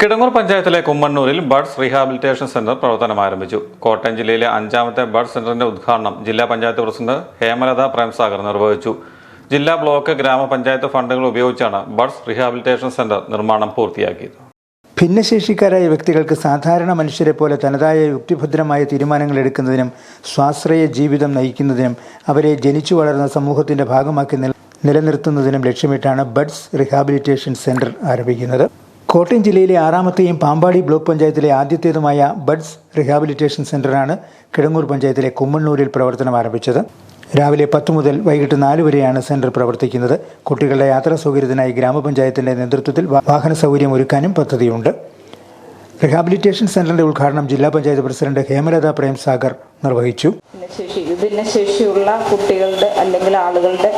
കിടങ്ങൂർ പഞ്ചായത്തിലെ കുമ്മണ്ണൂരിൽ buds rehabilitation centre പ്രവർത്തനം ആരംഭിച്ചു. കോട്ടയം ജില്ലയിലെ അഞ്ചാമത്തെ ബഡ് സെന്ററിന്റെ ഉദ്ഘാടനം ജില്ലാ പഞ്ചായത്ത് പ്രസിഡന്റ് ഹേമലത പ്രേംസാഗർ നിർവഹിച്ചു. ജില്ലാ ബ്ലോക്ക് ഗ്രാമപഞ്ചായത്ത് ഫണ്ടുകൾ ഉപയോഗിച്ചാണ് ബഡ്സ് റീഹാബിലിറ്റേഷൻ സെന്റർ നിർമ്മാണം പൂർത്തിയാക്കിയത്. ഭിന്നശേഷിക്കാരായ വ്യക്തികൾക്ക് സാധാരണ മനുഷ്യരെ പോലെ തനതായ യുക്തിഭദ്രമായ തീരുമാനങ്ങൾ എടുക്കുന്നതിനും സ്വാശ്രയ ജീവിതം നയിക്കുന്നതിനും അവരെ ജനിച്ചു വളർന്ന സമൂഹത്തിന്റെ ഭാഗമാക്കി നിലനിർത്തുന്നതിനും ലക്ഷ്യമിട്ടാണ് ബഡ്സ് റീഹാബിലിറ്റേഷൻ സെന്റർ ആരംഭിക്കുന്നത്. കോട്ടയം ജില്ലയിലെ ആറാമത്തെയും പാമ്പാടി ബ്ലോക്ക് പഞ്ചായത്തിലെ ആദ്യത്തേതുമായ ബഡ്സ് റിഹാബിലിറ്റേഷൻ സെന്ററാണ് കിടങ്ങൂർ പഞ്ചായത്തിലെ കുമ്മണ്ണൂരിൽ പ്രവർത്തനം ആരംഭിച്ചത്. രാവിലെ പത്ത് മുതൽ വൈകിട്ട് നാല് വരെയാണ് സെന്റർ പ്രവർത്തിക്കുന്നത്. കുട്ടികളുടെ യാത്രാ സൗകര്യത്തിനായി ഗ്രാമപഞ്ചായത്തിന്റെ നേതൃത്വത്തിൽ വാഹന സൗകര്യം ഒരുക്കാനും പദ്ധതിയുണ്ട്. റിഹാബിലിറ്റേഷൻ സെന്ററിന്റെ ഉദ്ഘാടനം ജില്ലാ പഞ്ചായത്ത് പ്രസിഡന്റ് ഹേമലത പ്രേംസാഗർ നിർവഹിച്ചു. ഭിന്നശേഷി കുട്ടികളുടെ അല്ലെങ്കിൽ ആളുകളുടെ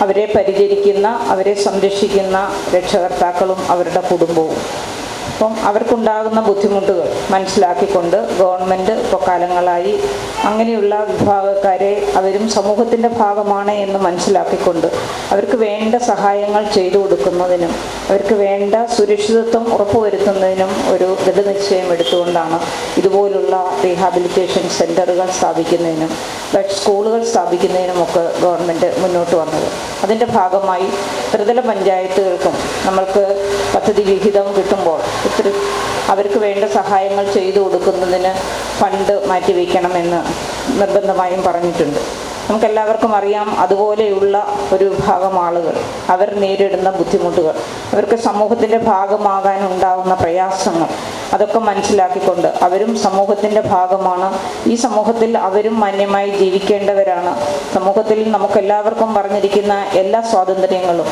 അവരെ പരിചരിക്കുന്ന അവരെ സംരക്ഷിക്കുന്ന രക്ഷകർത്താക്കളും അവരുടെ കുടുംബവും. അപ്പം അവർക്കുണ്ടാകുന്ന ബുദ്ധിമുട്ടുകൾ മനസ്സിലാക്കിക്കൊണ്ട് ഗവൺമെന്റ് ഇപ്പോൾ കാലങ്ങളായി അങ്ങനെയുള്ള വിഭാഗക്കാരെ അവരും സമൂഹത്തിന്റെ ഭാഗമാണ് എന്ന് മനസ്സിലാക്കിക്കൊണ്ട് അവർക്ക് വേണ്ട സഹായങ്ങൾ ചെയ്തു കൊടുക്കുന്നതിനും അവർക്ക് വേണ്ട സുരക്ഷിതത്വം ഉറപ്പുവരുത്തുന്നതിനും ഒരു ദൃഢനിശ്ചയം എടുത്തുകൊണ്ടാണ് ഇതുപോലുള്ള റീഹാബിലിറ്റേഷൻ സെന്ററുകൾ സ്ഥാപിക്കുന്നതിനും ബെഡ് സ്കൂളുകൾ സ്ഥാപിക്കുന്നതിനുമൊക്കെ ഗവൺമെന്റ് മുന്നോട്ട് വന്നത്. അതിന്റെ ഭാഗമായി ത്രിതല പഞ്ചായത്തുകൾക്കും നമ്മൾക്ക് പദ്ധതി വിഹിതം കിട്ടുമ്പോൾ ഇത്ര അവർക്ക് വേണ്ട സഹായങ്ങൾ ചെയ്തു കൊടുക്കുന്നതിന് ഫണ്ട് മാറ്റിവെക്കണമെന്ന് നിർബന്ധമായും പറഞ്ഞിട്ടുണ്ട്. നമുക്കെല്ലാവർക്കും അറിയാം അതുപോലെയുള്ള ഒരു വിഭാഗം ആളുകൾ അവർ നേരിടുന്ന ബുദ്ധിമുട്ടുകൾ അവർക്ക് സമൂഹത്തിന്റെ ഭാഗമാകാൻ ഉണ്ടാകുന്ന പ്രയാസങ്ങൾ അതൊക്കെ മനസ്സിലാക്കിക്കൊണ്ട് അവരും സമൂഹത്തിന്റെ ഭാഗമാണ്. ഈ സമൂഹത്തിൽ അവരും മാന്യമായി ജീവിക്കേണ്ടവരാണ്. സമൂഹത്തിൽ നമുക്കെല്ലാവർക്കും പറഞ്ഞിരിക്കുന്ന എല്ലാ സ്വാതന്ത്ര്യങ്ങളും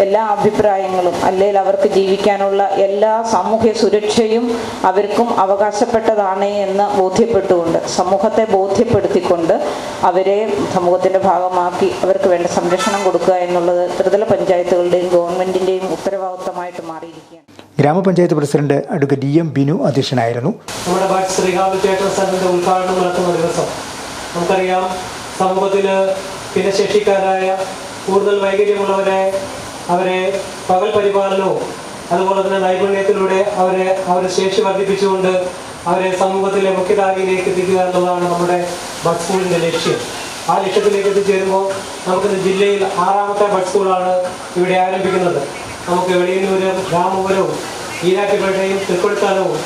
എല്ലാ അഭിപ്രായങ്ങളും അല്ലെങ്കിൽ അവർക്ക് ജീവിക്കാനുള്ള എല്ലാ സാമൂഹ്യ സുരക്ഷയും അവർക്കും അവകാശപ്പെട്ടതാണ് എന്ന് ബോധ്യപ്പെട്ടുകൊണ്ട് സമൂഹത്തെ ബോധ്യപ്പെടുത്തിക്കൊണ്ട് അവരെ സമൂഹത്തിന്റെ ഭാഗമാക്കി അവർക്ക് വേണ്ട സംരക്ഷണം കൊടുക്കുക എന്നുള്ളത് ത്രിതല പഞ്ചായത്തുകളുടെയും ഗവൺമെന്റിന്റെയും ഉത്തരവാദിത്തമായിട്ട് മാറിയിരിക്കുകയാണ്. ഗ്രാമപഞ്ചായത്ത് president advocate D M Binu അധ്യക്ഷനായിരുന്നു. നമ്മുടെ ബഡ്സ് റീഹാബിലിറ്റേഷൻ സെന്ററിന്റെ ഉദ്ഘാടനം നടക്കുന്ന ദിവസം നമുക്കറിയാം സമൂഹത്തിൽ ഭിന്നശേഷിക്കാരായ കൂടുതൽ വൈകല്യമുള്ളവരെ അവരെ പകൽ പരിപാലനവും അതുപോലെ തന്നെ നൈപുണ്യത്തിലൂടെ അവരെ അവരുടെ ശേഷി വർദ്ധിപ്പിച്ചുകൊണ്ട് അവരെ സമൂഹത്തിലെ മുഖ്യധാരയിലേക്ക് എത്തിക്കുക എന്നുള്ളതാണ് നമ്മുടെ ബഡ് സ്കൂളിന്റെ ലക്ഷ്യം. ആ ലക്ഷ്യത്തിലേക്ക് എത്തിച്ചേരുമ്പോൾ നമുക്ക് ജില്ലയിൽ ആറാമത്തെ ബഡ് സ്കൂളാണ് ഇവിടെ ആരംഭിക്കുന്നത്. നമുക്ക് വെളിയന്നൂരും രാമപുരവും ഈരാറ്റുപേട്ടയും തൃക്കൊടുത്താനവും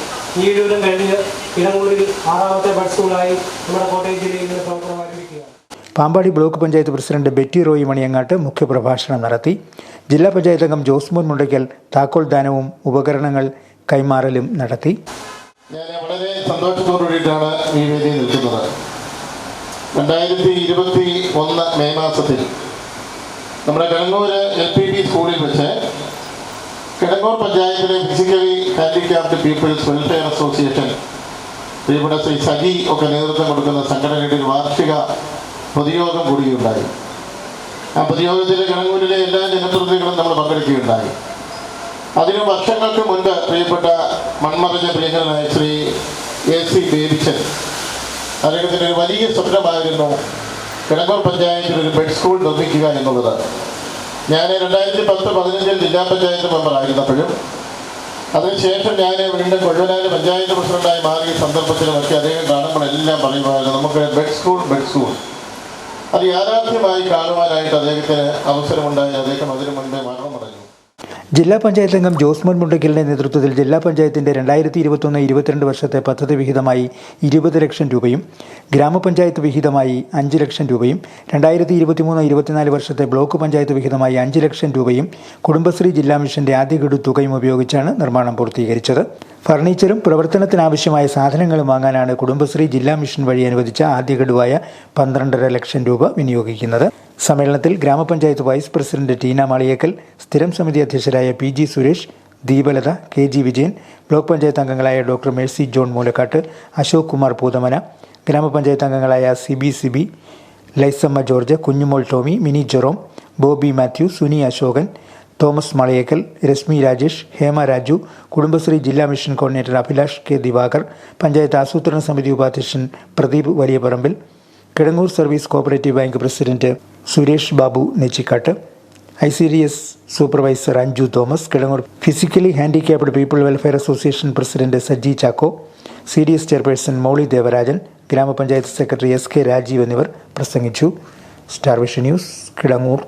ഈഴൂരും കഴിഞ്ഞ് ഇടങ്ങൂരിൽ ആറാമത്തെ ബഡ് സ്കൂളായി നമ്മുടെ കോട്ടയം ജില്ലയിൽ നിന്ന് പ്രവർത്തനം ആരംഭിക്കുകയാണ്. Pampady block panchayat president Betty Roy Maniyangattu മുഖ്യപ്രഭാഷണം നടത്തി. ജില്ലാ പഞ്ചായത്ത് അംഗം ജോസ്മോൻ മുണ്ടയ്ക്കൽ താക്കോൽ ദാനവും ഉപകരണങ്ങൾ കൈമാറലും നടത്തി. ഞാൻ വളരെ സന്തോഷത്തോടു കൂടിയിട്ടാണ് ഈ വേദിയിൽ നിൽക്കുന്നത്. രണ്ടായിരത്തി ഇരുപത്തി ഒന്ന് മെയ് മാസത്തിൽ നമ്മുടെ കിടങ്ങൂര് എൽ പി ബി സ്കൂളിൽ വെച്ച് കിടങ്ങൂർ പഞ്ചായത്തിലെ physically handicapped peoples welfare association ഇവിടെ ശ്രീ സജി ഒക്കെ നേതൃത്വം കൊടുക്കുന്ന സംഘടനയുടെ വാർഷിക പൊതുയോഗം കൂടിയുണ്ടായി. ആ പൊതുയോഗത്തിൽ കിടങ്ങൂരിലെ എല്ലാ ജനപ്രതിനിധികളും നമ്മൾ പങ്കെടുക്കുകയുണ്ടായി. അതിന് വർഷങ്ങൾക്ക് മുൻപ് പ്രിയപ്പെട്ട മൺമറഞ്ഞ പ്രിയങ്കരനായ ശ്രീ എ സി ബേബിച്ചൻ അദ്ദേഹത്തിന്റെ ഒരു വലിയ സ്വപ്നമായിരുന്നു കിടങ്ങൂർ പഞ്ചായത്തിൽ ഒരു ബെഡ് സ്കൂൾ നിർമ്മിക്കുക എന്നുള്ളത്. ഞാൻ രണ്ടായിരത്തി പത്ത് പതിനഞ്ചിൽ ജില്ലാ പഞ്ചായത്ത് മെമ്പർ ആയിരുന്നപ്പോഴും അതിനുശേഷം ഞാൻ വീണ്ടും കൊഴുവനാല് പഞ്ചായത്ത് പ്രസിഡന്റായി മാറിയ സന്ദർഭത്തിലുമൊക്കെ അദ്ദേഹം കാണുമ്പോഴെല്ലാം പറയുമായിരുന്നു നമുക്ക് ബെഡ് സ്കൂൾ ബെഡ് സ്കൂൾ. അത് യാഥാർത്ഥ്യമായി കാണുവാനായിട്ട് അദ്ദേഹത്തിന് അവസരമുണ്ടായി അദ്ദേഹം അതിനു മുൻപേ മരണമടഞ്ഞു. ജില്ലാ പഞ്ചായത്ത് അംഗം ജോസ്മോൻ മുണ്ടയ്ക്കലിന്റെ നേതൃത്വത്തിൽ ജില്ലാ പഞ്ചായത്തിന്റെ രണ്ടായിരത്തി ഇരുപത്തൊന്ന് ഇരുപത്തിരണ്ട് വർഷത്തെ പദ്ധതി വിഹിതമായി ഇരുപത് ലക്ഷം രൂപയും ഗ്രാമപഞ്ചായത്ത് വിഹിതമായി അഞ്ച് ലക്ഷം രൂപയും രണ്ടായിരത്തി ഇരുപത്തിമൂന്ന് ഇരുപത്തിനാല് വർഷത്തെ ബ്ലോക്ക് പഞ്ചായത്ത് വിഹിതമായി അഞ്ച് ലക്ഷം രൂപയും കുടുംബശ്രീ ജില്ലാ മിഷന്റെ ആദ്യഗഡു തുകയും ഉപയോഗിച്ചാണ് നിർമ്മാണം പൂർത്തീകരിച്ചത്. ഫർണിച്ചറും പ്രവർത്തനത്തിനാവശ്യമായ സാധനങ്ങളും വാങ്ങാനാണ് കുടുംബശ്രീ ജില്ലാ മിഷൻ വഴി അനുവദിച്ച ആദ്യ ഗഡുവായ പന്ത്രണ്ടര ലക്ഷം രൂപ വിനിയോഗിക്കുന്നത്. സമ്മേളനത്തിൽ ഗ്രാമപഞ്ചായത്ത് വൈസ് പ്രസിഡന്റ് ടീന മാളിയേക്കൽ സ്ഥിരം സമിതി അധ്യക്ഷരായ P G Suresh Deepalatha K G Vijayan block panchayat അംഗങ്ങളായ doctor Mercy John Moolakkattu Ashok Kumar Poothamana ഗ്രാമപഞ്ചായത്ത് അംഗങ്ങളായ Sibi Sibi Laisamma George Kunjumol Tomy Mini Jerome Bobby Mathew Suni Ashokan Thomas Malayekkal Reshmi Rajesh Hema Raju Kudumbashree ജില്ലാ mission coordinator Abhilash K Divakar panchayat ആസൂത്രണ സമിതി ഉപാധ്യക്ഷൻ Pradeep Valiyaparambil Kidangoor service cooperative bank president Suresh Babu Nechikkattu I C D S supervisor Anju Thomas Kidangoor physically handicapped people welfare association president Saji Chacko C D S chairperson Mouli Devarajan ഗ്രാമപഞ്ചായത്ത് secretary S K Rajeev എന്നിവർ പ്രസംഗിച്ചു. Star vision news Kidangoor.